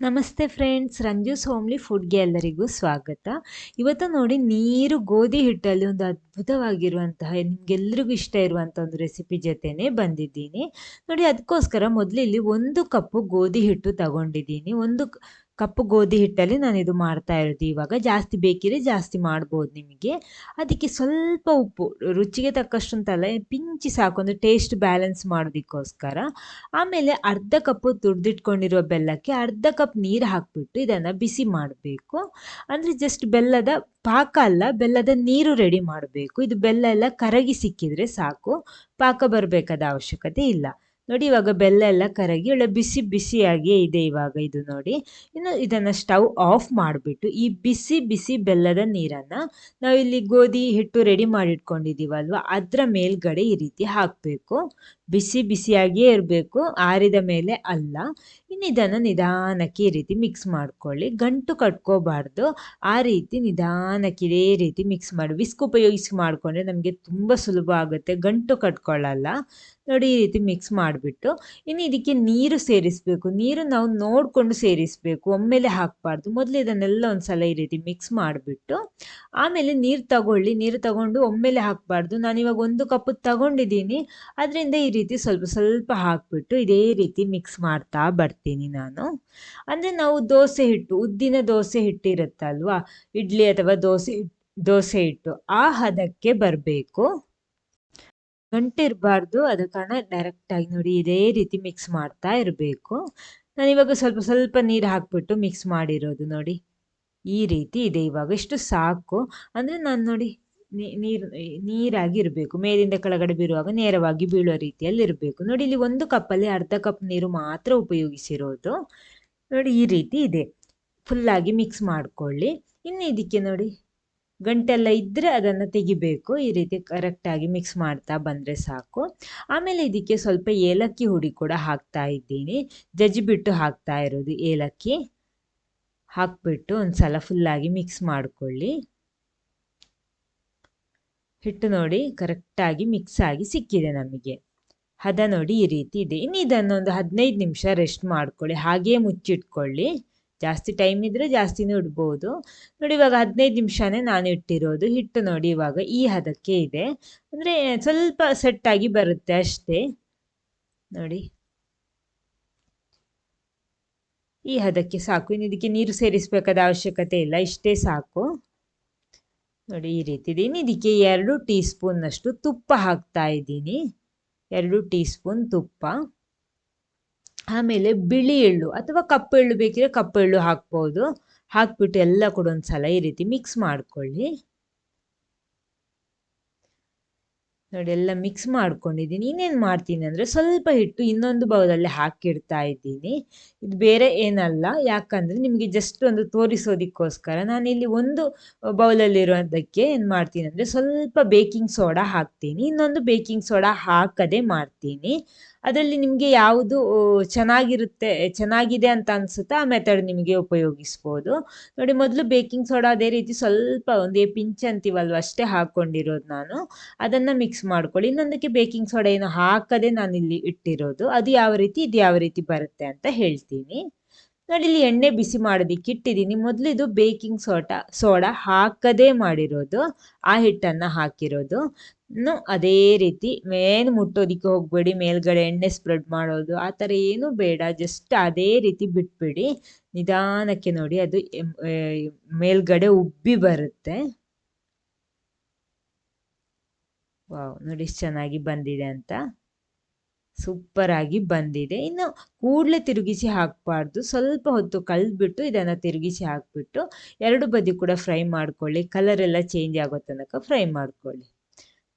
ನಮಸ್ತೆ friends ರಂಜುಸ್ homely ಫುಡ್ಗೆ ಎಲ್ಲರಿಗೂ ಸ್ವಾಗತ. ಇವತ್ತು ನೋಡಿ ನೀರು ಗೋಧಿ ಹಿಟ್ಟಲ್ಲಿ ಒಂದು ಅದ್ಭುತವಾಗಿರುವಂತಹ ನಿಮಗೆಲ್ಲರಿಗೂ ಇಷ್ಟ ಇರುವಂಥ ಒಂದು ರೆಸಿಪಿ ಜೊತೆನೇ ಬಂದಿದ್ದೀನಿ. ನೋಡಿ, ಅದಕ್ಕೋಸ್ಕರ ಮೊದಲು ಇಲ್ಲಿ ಒಂದು ಕಪ್ಪು ಗೋಧಿ ಹಿಟ್ಟು ತಗೊಂಡಿದ್ದೀನಿ. ಒಂದು ಕಪ್ಪು ಗೋಧಿ ಹಿಟ್ಟಲ್ಲಿ ನಾನು ಇದು ಮಾಡ್ತಾ ಇರೋದು. ಇವಾಗ ಜಾಸ್ತಿ ಬೇಕಿದ್ರೆ ಜಾಸ್ತಿ ಮಾಡ್ಬೋದು ನಿಮಗೆ. ಅದಕ್ಕೆ ಸ್ವಲ್ಪ ಉಪ್ಪು, ರುಚಿಗೆ ತಕ್ಕಷ್ಟು ಅಂತಲ್ಲ ಪಿಂಚಿ ಸಾಕು ಅಂದರೆ ಟೇಸ್ಟ್ ಬ್ಯಾಲೆನ್ಸ್ ಮಾಡೋದಕ್ಕೋಸ್ಕರ. ಆಮೇಲೆ ಅರ್ಧ ಕಪ್ಪು ತುರಿದಿಟ್ಕೊಂಡಿರೋ ಬೆಲ್ಲಕ್ಕೆ ಅರ್ಧ ಕಪ್ ನೀರು ಹಾಕಿಬಿಟ್ಟು ಇದನ್ನು ಬಿಸಿ ಮಾಡಬೇಕು. ಅಂದರೆ ಜಸ್ಟ್ ಬೆಲ್ಲದ ಪಾಕ ಅಲ್ಲ, ಬೆಲ್ಲದ ನೀರು ರೆಡಿ ಮಾಡಬೇಕು. ಇದು ಬೆಲ್ಲ ಎಲ್ಲ ಕರಗಿ ಸಿಕ್ಕಿದರೆ ಸಾಕು. ಪಾಕ ಬರಬೇಕಾದ ಅವಶ್ಯಕತೆ ಇಲ್ಲ. ನೋಡಿ ಇವಾಗ ಬೆಲ್ಲ ಎಲ್ಲ ಕರಗಿ ಒಳ್ಳೆ ಬಿಸಿ ಬಿಸಿಯಾಗಿಯೇ ಇದೆ ಇವಾಗ ಇದು ನೋಡಿ. ಇನ್ನು ಇದನ್ನು ಸ್ಟವ್ ಆಫ್ ಮಾಡಿಬಿಟ್ಟು ಈ ಬಿಸಿ ಬಿಸಿ ಬೆಲ್ಲದ ನೀರನ್ನು ನಾವು ಇಲ್ಲಿ ಗೋಧಿ ಹಿಟ್ಟು ರೆಡಿ ಮಾಡಿಟ್ಕೊಂಡಿದ್ದೀವಲ್ವ? ಅದರ ಮೇಲ್ಗಡೆ ಈ ರೀತಿ ಹಾಕಬೇಕು. ಬಿಸಿ ಬಿಸಿಯಾಗಿಯೇ ಇರಬೇಕು, ಆರಿದ ಮೇಲೆ ಅಲ್ಲ. ಇನ್ನು ಇದನ್ನು ನಿಧಾನಕ್ಕೆ ಈ ರೀತಿ ಮಿಕ್ಸ್ ಮಾಡ್ಕೊಳ್ಳಿ. ಗಂಟು ಕಟ್ಕೋಬಾರ್ದು. ಆ ರೀತಿ ನಿಧಾನಕ್ಕೆ ಇದೇ ರೀತಿ ಮಿಕ್ಸ್ ಮಾಡಿ. ವಿಸ್ಕ್ ಉಪಯೋಗಿಸಿ ಮಾಡಿಕೊಂಡ್ರೆ ನಮಗೆ ತುಂಬ ಸುಲಭ ಆಗುತ್ತೆ. ಗಂಟು ಕಟ್ಕೊಳ್ಳಲ್ಲ. ನೋಡಿ, ಈ ರೀತಿ ಮಿಕ್ಸ್ ಮಾಡಿಬಿಟ್ಟು. ಇನ್ನು ಇದಕ್ಕೆ ನೀರು ಸೇರಿಸಬೇಕು. ನೀರು ನಾವು ನೋಡಿಕೊಂಡು ಸೇರಿಸಬೇಕು. ಒಮ್ಮೆಲೆ ಹಾಕಬಾರ್ದು. ಮೊದಲು ಇದನ್ನೆಲ್ಲ ಒಂದು ಸಲ ಈ ರೀತಿ ಮಿಕ್ಸ್ ಮಾಡಿಬಿಟ್ಟು. ಆಮೇಲೆ ನೀರು ತಗೊಳ್ಳಿ. ನೀರು ತಗೊಂಡು ಒಮ್ಮೆಲೆ ಹಾಕಬಾರ್ದು. ನಾನಿವಾಗ ಒಂದು ಕಪ್ ತಗೊಂಡಿದ್ದೀನಿ. ಅದರಿಂದ ಈ ರೀತಿ ಸ್ವಲ್ಪ ಸ್ವಲ್ಪ ಹಾಕ್ಬಿಟ್ಟು ಇದೇ ರೀತಿ ಮಿಕ್ಸ್ ಮಾಡ್ತಾ ಬರ್ತೀನಿ ನಾನು. ಅಂದರೆ ನಾವು ದೋಸೆ ಹಿಟ್ಟು, ಉದ್ದಿನ ದೋಸೆ ಹಿಟ್ಟಿರುತ್ತಲ್ವಾ? ಇಡ್ಲಿ ಅಥವಾ ದೋಸೆ ದೋಸೆ ಹಿಟ್ಟು, ಆ ಹದಕ್ಕೆ ಬರಬೇಕು. ಗಂಟಿರಬಾರ್ದು, ಅದ ಕಾರಣ ಡೈರೆಕ್ಟಾಗಿ ನೋಡಿ ಇದೇ ರೀತಿ ಮಿಕ್ಸ್ ಮಾಡ್ತಾ ಇರಬೇಕು. ನಾನಿವಾಗ ಸ್ವಲ್ಪ ಸ್ವಲ್ಪ ನೀರು ಹಾಕ್ಬಿಟ್ಟು ಮಿಕ್ಸ್ ಮಾಡಿರೋದು ನೋಡಿ. ಈ ರೀತಿ ಇದೆ ಇವಾಗ. ಇಷ್ಟು ಸಾಕು. ಅಂದರೆ ನಾನು ನೋಡಿ ನೀರು ನೀರಾಗಿ ಇರಬೇಕು. ಮೇಲಿಂದ ಕೆಳಗಡೆ ಬೀರುವಾಗ ನೇರವಾಗಿ ಬೀಳುವ ರೀತಿಯಲ್ಲಿ ಇರಬೇಕು. ನೋಡಿ, ಇಲ್ಲಿ ಒಂದು ಕಪ್ಪಲ್ಲಿ ಅರ್ಧ ಕಪ್ ನೀರು ಮಾತ್ರ ಉಪಯೋಗಿಸಿರೋದು. ನೋಡಿ, ಈ ರೀತಿ ಇದೆ. ಫುಲ್ಲಾಗಿ ಮಿಕ್ಸ್ ಮಾಡ್ಕೊಳ್ಳಿ. ಇನ್ನು ಇದಕ್ಕೆ ನೋಡಿ, ಗಂಟೆಲ್ಲ ಇದ್ದರೆ ಅದನ್ನು ತೆಗಿಬೇಕು. ಈ ರೀತಿ ಕರೆಕ್ಟಾಗಿ ಮಿಕ್ಸ್ ಮಾಡ್ತಾ ಬಂದರೆ ಸಾಕು. ಆಮೇಲೆ ಇದಕ್ಕೆ ಸ್ವಲ್ಪ ಏಲಕ್ಕಿ ಹುಡಿ ಕೂಡ ಹಾಕ್ತಾ ಇದ್ದೀನಿ. ಜಜ್ಜಿಬಿಟ್ಟು ಹಾಕ್ತಾ ಇರೋದು ಏಲಕ್ಕಿ. ಹಾಕ್ಬಿಟ್ಟು ಒಂದು ಸಲ ಫುಲ್ಲಾಗಿ ಮಿಕ್ಸ್ ಮಾಡಿಕೊಳ್ಳಿ. ಹಿಟ್ಟು ನೋಡಿ ಕರೆಕ್ಟಾಗಿ ಮಿಕ್ಸ್ ಆಗಿ ಸಿಕ್ಕಿದೆ ನಮಗೆ. ಹದ ನೋಡಿ ಈ ರೀತಿ ಇದೆ. ಇನ್ನು ಇದನ್ನೊಂದು ಹದಿನೈದು ನಿಮಿಷ ರೆಸ್ಟ್ ಮಾಡ್ಕೊಳ್ಳಿ. ಹಾಗೇ ಮುಚ್ಚಿಟ್ಕೊಳ್ಳಿ. ಜಾಸ್ತಿ ಟೈಮ್ ಇದ್ದರೆ ಜಾಸ್ತಿನೂ ಇಡ್ಬೋದು ನೋಡಿ ಇವಾಗ ಹದಿನೈದು ನಿಮಿಷನೇ ನಾನು ಇಟ್ಟಿರೋದು. ಹಿಟ್ಟು ನೋಡಿ ಇವಾಗ ಈ ಹದಕ್ಕೆ ಇದೆ. ಅಂದರೆ ಸ್ವಲ್ಪ ಸೆಟ್ಟಾಗಿ ಬರುತ್ತೆ ಅಷ್ಟೇ. ನೋಡಿ. ಈ ಹದಕ್ಕೆ ಸಾಕು. ಇನ್ನು ಇದಕ್ಕೆ ನೀರು ಸೇರಿಸಬೇಕಾದ ಅವಶ್ಯಕತೆ ಇಲ್ಲ. ಇಷ್ಟೇ ಸಾಕು. ನೋಡಿ, ಈ ರೀತಿ ಇನ್ನು ಇದಕ್ಕೆ ಎರಡು ಟೀ ಸ್ಪೂನ್ನಷ್ಟು ತುಪ್ಪ ಹಾಕ್ತಾ ಇದ್ದೀನಿ. ಎರಡು ಟೀ ಸ್ಪೂನ್ ತುಪ್ಪ. ಆಮೇಲೆ ಬಿಳಿ ಎಳ್ಳು ಅಥವಾ ಕಪ್ಪು ಎಳ್ಳು ಬೇಕಿದ್ರೆ ಕಪ್ಪು ಎಳ್ಳು ಹಾಕ್ಬೋದು. ಹಾಕ್ಬಿಟ್ಟು ಎಲ್ಲ ಕೂಡ ಒಂದು ಸಲ ಈ ರೀತಿ ಮಿಕ್ಸ್ ಮಾಡ್ಕೊಳ್ಳಿ. ನೋಡಿ, ಎಲ್ಲ ಮಿಕ್ಸ್ ಮಾಡ್ಕೊಂಡಿದ್ದೀನಿ. ಇನ್ನೇನು ಮಾಡ್ತೀನಿ ಅಂದರೆ ಸ್ವಲ್ಪ ಹಿಟ್ಟು ಇನ್ನೊಂದು ಬೌಲಲ್ಲಿ ಹಾಕಿಡ್ತಾ ಇದ್ದೀನಿ. ಇದು ಬೇರೆ ಏನಲ್ಲ, ಯಾಕಂದರೆ ನಿಮಗೆ ಜಸ್ಟ್ ಒಂದು ತೋರಿಸೋದಕ್ಕೋಸ್ಕರ ನಾನಿಲ್ಲಿ ಒಂದು ಬೌಲಲ್ಲಿರೋದಕ್ಕೆ ಏನು ಮಾಡ್ತೀನಿ ಅಂದರೆ ಸ್ವಲ್ಪ ಬೇಕಿಂಗ್ ಸೋಡಾ ಹಾಕ್ತೀನಿ. ಇನ್ನೊಂದು ಬೇಕಿಂಗ್ ಸೋಡಾ ಹಾಕದೆ ಮಾಡ್ತೀನಿ. ಅದರಲ್ಲಿ ನಿಮಗೆ ಯಾವುದು ಚೆನ್ನಾಗಿರುತ್ತೆ, ಚೆನ್ನಾಗಿದೆ ಅಂತ ಅನಿಸುತ್ತೆ, ಆ ಮೆಥಡ್ ನಿಮಗೆ ಉಪಯೋಗಿಸ್ಬೋದು. ನೋಡಿ, ಮೊದಲು ಬೇಕಿಂಗ್ ಸೋಡಾ ಅದೇ ರೀತಿ ಸ್ವಲ್ಪ ಒಂದು ಪಿಂಚ್ ಅಂತೀವಲ್ವ, ಅಷ್ಟೇ ಹಾಕ್ಕೊಂಡಿರೋದು ನಾನು. ಅದನ್ನು ಮಿಕ್ಸ್ ಮಾಡ್ಕೊಳ್ಳಿ. ಇನ್ನೊಂದಕ್ಕೆ ಬೇಕಿಂಗ್ ಸೋಡಾ ಏನು ಹಾಕದೆ ಇಲ್ಲಿ ಇಟ್ಟಿರೋದು. ಅದು ಯಾವ ರೀತಿ, ಇದು ಯಾವ ರೀತಿ ಬರುತ್ತೆ ಅಂತ ಹೇಳ್ತೀನಿ. ನೋಡಿ, ಇಲ್ಲಿ ಎಣ್ಣೆ ಬಿಸಿ ಮಾಡೋದಿಕ್ಕೆ ಇಟ್ಟಿದ್ದೀನಿ. ಮೊದಲು ಇದು ಬೇಕಿಂಗ್ ಸೋಟಾ ಸೋಡಾ ಹಾಕದೇ ಮಾಡಿರೋದು. ಆ ಹಿಟ್ಟನ್ನು ಹಾಕಿರೋದು. ಇನ್ನು ಅದೇ ರೀತಿ ಮೇನ್ ಮುಟ್ಟೋದಿಕ್ಕೆ ಹೋಗಬೇಡಿ, ಮೇಲ್ಗಡೆ ಎಣ್ಣೆ ಸ್ಪ್ರೆಡ್ ಮಾಡೋದು, ಆ ಥರ ಏನೂ ಬೇಡ. ಜಸ್ಟ್ ಅದೇ ರೀತಿ ಬಿಟ್ಬಿಡಿ. ನಿಧಾನಕ್ಕೆ ನೋಡಿ, ಅದು ಮೇಲ್ಗಡೆ ಉಬ್ಬಿ ಬರುತ್ತೆ. ವಾವ್, ನೋಡಿ ಚೆನ್ನಾಗಿ ಬಂದಿದೆ ಅಂತ. ಸೂಪರ್ ಆಗಿ ಬಂದಿದೆ. ಇನ್ನು ಕೂಡಲೇ ತಿರುಗಿಸಿ ಹಾಕಬಾರ್ದು. ಸ್ವಲ್ಪ ಹೊತ್ತು ಕಳೆದ್ಬಿಟ್ಟು ಇದನ್ನು ತಿರುಗಿಸಿ ಹಾಕಿಬಿಟ್ಟು ಎರಡು ಬದಿ ಕೂಡ ಫ್ರೈ ಮಾಡ್ಕೊಳ್ಳಿ. ಕಲರ್ ಎಲ್ಲ ಚೇಂಜ್ ಆಗೋ ತನಕ ಫ್ರೈ ಮಾಡ್ಕೊಳ್ಳಿ.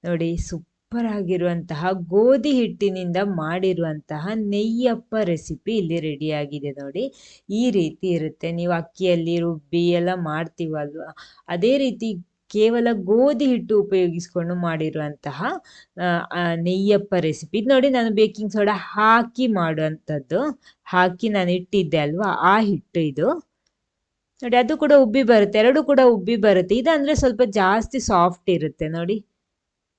ನೋಡಿ ಸೂಪರ್ ಆಗಿರುವಂತಹ ಗೋಧಿ ಹಿಟ್ಟಿನಿಂದ ಮಾಡಿರುವಂತಹ ನೆಯ್ಯಪ್ಪ ರೆಸಿಪಿ ಇಲ್ಲಿ ರೆಡಿಯಾಗಿದೆ ನೋಡಿ. ಈ ರೀತಿ ಇರುತ್ತೆ. ನೀವು ಅಕ್ಕಿಯಲ್ಲಿ ರುಬ್ಬಿ ಎಲ್ಲ ಮಾಡ್ತೀವಲ್ವ? ಅದೇ ರೀತಿ ಕೇವಲ ಗೋಧಿ ಹಿಟ್ಟು ಉಪಯೋಗಿಸ್ಕೊಂಡು ಮಾಡಿರುವಂತಹ ನೆಯ್ಯಪ್ಪ ರೆಸಿಪಿ. ನೋಡಿ, ನಾನು ಬೇಕಿಂಗ್ ಸೋಡಾ ಹಾಕಿ ಮಾಡುವಂಥದ್ದು. ಹಾಕಿ ನಾನು ಇಟ್ಟಿದ್ದೆ ಅಲ್ವಾ? ಆ ಹಿಟ್ಟು ಇದು. ನೋಡಿ, ಅದು ಕೂಡ ಉಬ್ಬಿ ಬರುತ್ತೆ. ಎರಡು ಕೂಡ ಉಬ್ಬಿ ಬರುತ್ತೆ. ಇದಂದರೆ ಸ್ವಲ್ಪ ಜಾಸ್ತಿ ಸಾಫ್ಟ್ ಇರುತ್ತೆ ನೋಡಿ.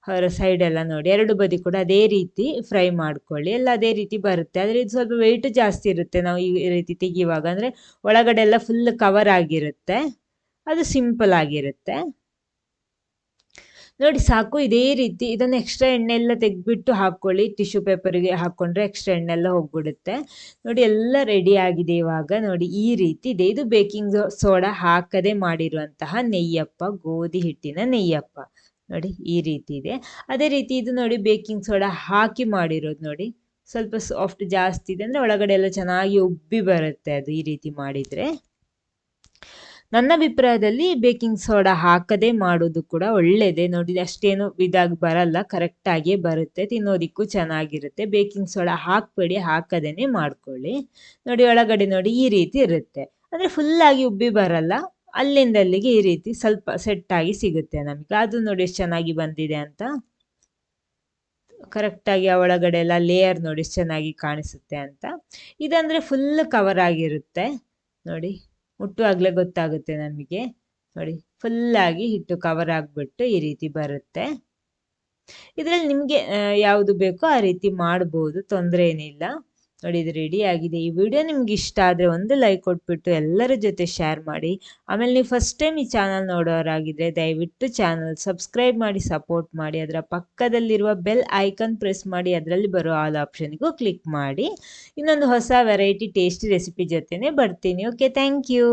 ಹೊರ ಸೈಡೆಲ್ಲ ನೋಡಿ. ಎರಡು ಬದಿ ಕೂಡ ಅದೇ ರೀತಿ ಫ್ರೈ ಮಾಡ್ಕೊಳ್ಳಿ. ಎಲ್ಲ ಅದೇ ರೀತಿ ಬರುತ್ತೆ. ಆದರೆ ಇದು ಸ್ವಲ್ಪ ವೆಯ್ಟ್ ಜಾಸ್ತಿ ಇರುತ್ತೆ. ನಾವು ಈ ರೀತಿ ತೆಗಿಯುವಾಗ. ಅಂದರೆ ಒಳಗಡೆ ಎಲ್ಲ ಫುಲ್ ಕವರ್ ಆಗಿರುತ್ತೆ. ಅದು ಸಿಂಪಲ್ ಆಗಿರುತ್ತೆ. ನೋಡಿ, ಸಾಕು. ಇದೇ ರೀತಿ ಇದನ್ನು ಎಕ್ಸ್ಟ್ರಾ ಎಣ್ಣೆ ಎಲ್ಲ ತೆಗೆದ್ಬಿಟ್ಟು ಹಾಕ್ಕೊಳ್ಳಿ. ಟಿಶ್ಯೂ ಪೇಪರಿಗೆ ಹಾಕ್ಕೊಂಡ್ರೆ ಎಕ್ಸ್ಟ್ರಾ ಎಣ್ಣೆ ಎಲ್ಲ ಹೋಗ್ಬಿಡುತ್ತೆ. ನೋಡಿ, ಎಲ್ಲ ರೆಡಿ ಆಗಿದೆ ಇವಾಗ. ನೋಡಿ, ಈ ರೀತಿ ಇದೆ. ಇದು ಬೇಕಿಂಗ್ ಸೋಡಾ ಹಾಕದೆ ಮಾಡಿರುವಂತಹ ನೆಯ್ಯಪ್ಪ, ಗೋಧಿ ಹಿಟ್ಟಿನ ನೆಯ್ಯಪ್ಪ. ನೋಡಿ ಈ ರೀತಿ ಇದೆ. ಅದೇ ರೀತಿ ಇದು ನೋಡಿ ಬೇಕಿಂಗ್ ಸೋಡಾ ಹಾಕಿ ಮಾಡಿರೋದು ನೋಡಿ. ಸ್ವಲ್ಪ ಸಾಫ್ಟ್ ಜಾಸ್ತಿ ಇದೆ ಅಂದರೆ ಒಳಗಡೆ ಎಲ್ಲ ಚೆನ್ನಾಗಿ ಉಬ್ಬಿ ಬರುತ್ತೆ ಅದು ಈ ರೀತಿ ಮಾಡಿದರೆ. ನನ್ನ ಅಭಿಪ್ರಾಯದಲ್ಲಿ ಬೇಕಿಂಗ್ ಸೋಡಾ ಹಾಕದೆ ಮಾಡೋದು ಕೂಡ ಒಳ್ಳೆಯದೇ ನೋಡಿ ಅಷ್ಟೇನು ಇದಾಗಿ ಬರಲ್ಲ ಕರೆಕ್ಟಾಗಿಯೇ ಬರುತ್ತೆ, ತಿನ್ನೋದಕ್ಕೂ ಚೆನ್ನಾಗಿರುತ್ತೆ. ಬೇಕಿಂಗ್ ಸೋಡಾ ಹಾಕಬೇಡಿ ಹಾಕದೇ ಮಾಡ್ಕೊಳ್ಳಿ. ನೋಡಿ ಒಳಗಡೆ ನೋಡಿ ಈ ರೀತಿ ಇರುತ್ತೆ. ಅಂದರೆ ಫುಲ್ಲಾಗಿ ಉಬ್ಬಿ ಬರಲ್ಲ. ಅಲ್ಲಿಂದ ಅಲ್ಲಿಗೆ ಈ ರೀತಿ ಸ್ವಲ್ಪ ಸೆಟ್ ಆಗಿ ಸಿಗುತ್ತೆ ನಮಗೆ. ಅದು ನೋಡಿ ಎಷ್ಟು ಚೆನ್ನಾಗಿ ಬಂದಿದೆ ಅಂತ. ಕರೆಕ್ಟಾಗಿ ಆ ಒಳಗಡೆ ಎಲ್ಲ ಲೇಯರ್ ನೋಡಿ ಎಷ್ಟು ಚೆನ್ನಾಗಿ ಕಾಣಿಸುತ್ತೆ ಅಂತ. ಇದಂದರೆ ಫುಲ್ ಕವರ್ ಆಗಿರುತ್ತೆ. ನೋಡಿ ಮುಟ್ಟುವಾಗಲೇ ಗೊತ್ತಾಗುತ್ತೆ ನಮಗೆ. ನೋಡಿ ಫುಲ್ಲಾಗಿ ಹಿಟ್ಟು ಕವರ್ ಆಗಿಬಿಟ್ಟು ಈ ರೀತಿ ಬರುತ್ತೆ. ಇದರಲ್ಲಿ ನಿಮಗೆ ಯಾವುದು ಬೇಕೋ ಆ ರೀತಿ ಮಾಡ್ಬೋದು, ತೊಂದರೆ ಏನಿಲ್ಲ. ನೋಡಿ, ಇದು ರೆಡಿ ಆಗಿದೆ. ಈ ವಿಡಿಯೋ ನಿಮ್ಗೆ ಇಷ್ಟ ಆದರೆ ಒಂದು ಲೈಕ್ ಕೊಟ್ಬಿಟ್ಟು ಎಲ್ಲರ ಜೊತೆ ಶೇರ್ ಮಾಡಿ. ಆಮೇಲೆ ನೀವು ಫಸ್ಟ್ ಟೈಮ್ ಈ ಚಾನಲ್ ನೋಡೋರಾಗಿದ್ದರೆ ದಯವಿಟ್ಟು ಚಾನಲ್ ಸಬ್ಸ್ಕ್ರೈಬ್ ಮಾಡಿ ಸಪೋರ್ಟ್ ಮಾಡಿ. ಅದರ ಪಕ್ಕದಲ್ಲಿರುವ ಬೆಲ್ ಐಕನ್ ಪ್ರೆಸ್ ಮಾಡಿ. ಅದರಲ್ಲಿ ಬರೋ ಆಲ್ ಆಪ್ಷನ್ಗೂ ಕ್ಲಿಕ್ ಮಾಡಿ. ಇನ್ನೊಂದು ಹೊಸ ವೆರೈಟಿ ಟೇಸ್ಟಿ ರೆಸಿಪಿ ಜೊತೆನೇ ಬರ್ತೀನಿ. Okay thank you